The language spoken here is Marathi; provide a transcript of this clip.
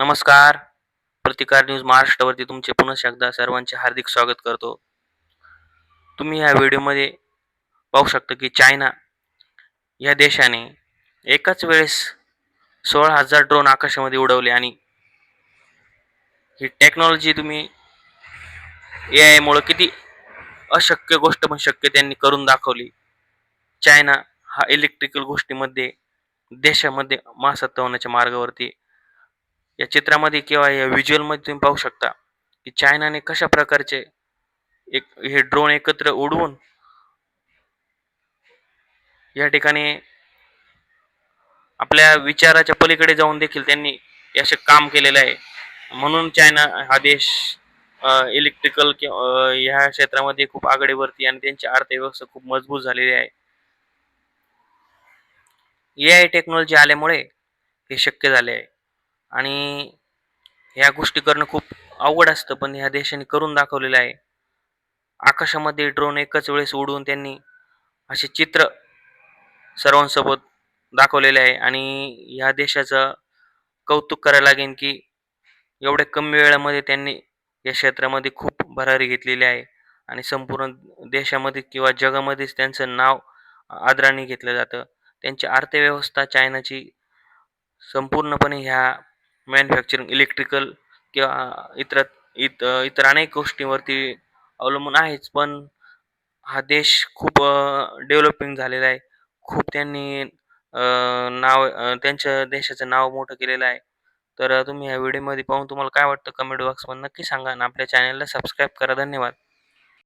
नमस्कार. प्रतिकार न्यूज महाराष्ट्रावरती तुमचे पुन्हा एकदा सर्वांचे हार्दिक स्वागत करतो. तुम्ही ह्या व्हिडिओमध्ये पाहू शकता की चायना या देशाने एकाच वेळेस सोळा हजार ड्रोन आकाशामध्ये उडवले आणि ही टेक्नॉलॉजी तुम्ही ए आयमुळं किती अशक्य गोष्ट पण शक्य त्यांनी करून दाखवली. चायना हा इलेक्ट्रिकल गोष्टीमध्ये देशामध्ये महासत्ता होण्याच्या मार्गावरती या चित्रामध्ये किंवा या व्हिज्युअलमध्ये तुम्ही पाहू शकता की चायनाने कशा प्रकारचे एक हे ड्रोन एकत्र उडवून या ठिकाणी आपल्या विचाराच्या पलीकडे जाऊन देखील त्यांनी असे काम केलेलं आहे. म्हणून चायना हा देश इलेक्ट्रिकल किंवा ह्या क्षेत्रामध्ये खूप आघाडीवरती आणि त्यांची अर्थव्यवस्था खूप मजबूत झालेली आहे. ए आय टेक्नॉलॉजी आल्यामुळे हे शक्य झाले आहे. आणि ह्या गोष्टी करणं खूप अवघड असतं पण ह्या देशाने करून दाखवलेलं आहे. आकाशामध्ये ड्रोन एकाच वेळेस उडवून त्यांनी असे चित्र सर्वांसोबत दाखवलेले आहे. आणि ह्या देशाचं कौतुक करायला लागेल की एवढ्या कमी वेळामध्ये त्यांनी या क्षेत्रामध्ये खूप भरारी घेतलेली आहे. आणि संपूर्ण देशामध्ये किंवा जगामध्येच त्यांचं नाव आदराने घेतलं जातं. त्यांची अर्थव्यवस्था चायनाची संपूर्णपणे ह्या मॅन्युफॅक्चरिंग इलेक्ट्रिकल किंवा इतर इत इतर अनेक गोष्टींवरती अवलंबून आहेच. पण हा देश खूप डेव्हलपिंग झालेला आहे. खूप त्यांनी नाव त्यांच्या देशाचं नाव मोठं केलेलं आहे. तर तुम्ही ह्या व्हिडिओमध्ये पाहून तुम्हाला काय वाटतं? कमेंट बॉक्समध्ये नक्की सांगा आणि आपल्या चॅनलला सबस्क्राईब करा. धन्यवाद.